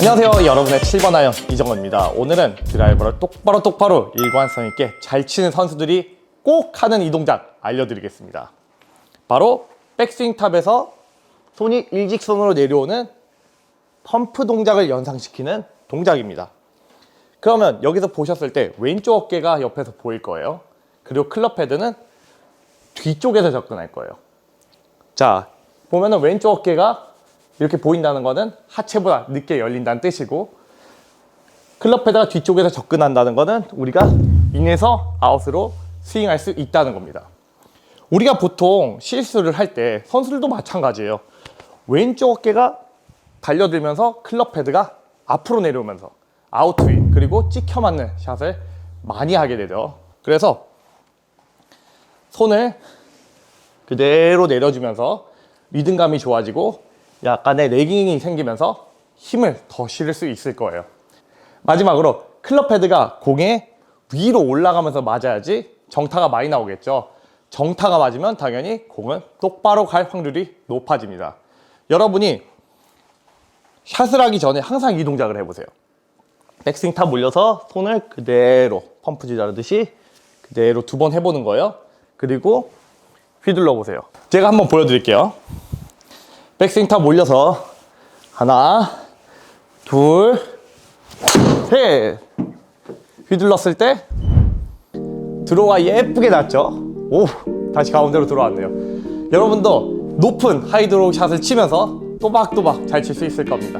안녕하세요 여러분의 7번 아이언 이정원입니다. 오늘은 드라이버를 똑바로 똑바로 일관성 있게 잘 치는 선수들이 꼭 하는 이 동작 알려드리겠습니다. 바로 백스윙 탑에서 손이 일직선으로 내려오는 펌프 동작을 연상시키는 동작입니다. 그러면 여기서 보셨을 때 왼쪽 어깨가 옆에서 보일 거예요. 그리고 클럽 헤드는 뒤쪽에서 접근할 거예요. 자 보면은 왼쪽 어깨가 이렇게 보인다는 거는 하체보다 늦게 열린다는 뜻이고 클럽 헤드가 뒤쪽에서 접근한다는 거는 우리가 인에서 아웃으로 스윙할 수 있다는 겁니다. 우리가 보통 실수를 할 때 선수들도 마찬가지예요. 왼쪽 어깨가 달려들면서 클럽 헤드가 앞으로 내려오면서 아웃스윙 그리고 찍혀 맞는 샷을 많이 하게 되죠. 그래서 손을 그대로 내려주면서 리듬감이 좋아지고 약간의 레깅이 생기면서 힘을 더 실을 수 있을 거예요. 마지막으로 클럽 헤드가 공에 위로 올라가면서 맞아야지 정타가 많이 나오겠죠. 정타가 맞으면 당연히 공은 똑바로 갈 확률이 높아집니다. 여러분이 샷을 하기 전에 항상 이 동작을 해보세요. 백스윙 탑 올려서 손을 그대로 펌프 지자르듯이 그대로 두 번 해보는 거예요. 그리고 휘둘러 보세요. 제가 한번 보여드릴게요. 백스윙 탑 올려서 하나, 둘, 셋. 휘둘렀을 때 드로우가 예쁘게 났죠? 오, 다시 가운데로 들어왔네요. 여러분도 높은 하이드로우 샷을 치면서 또박또박 잘 칠 수 있을 겁니다.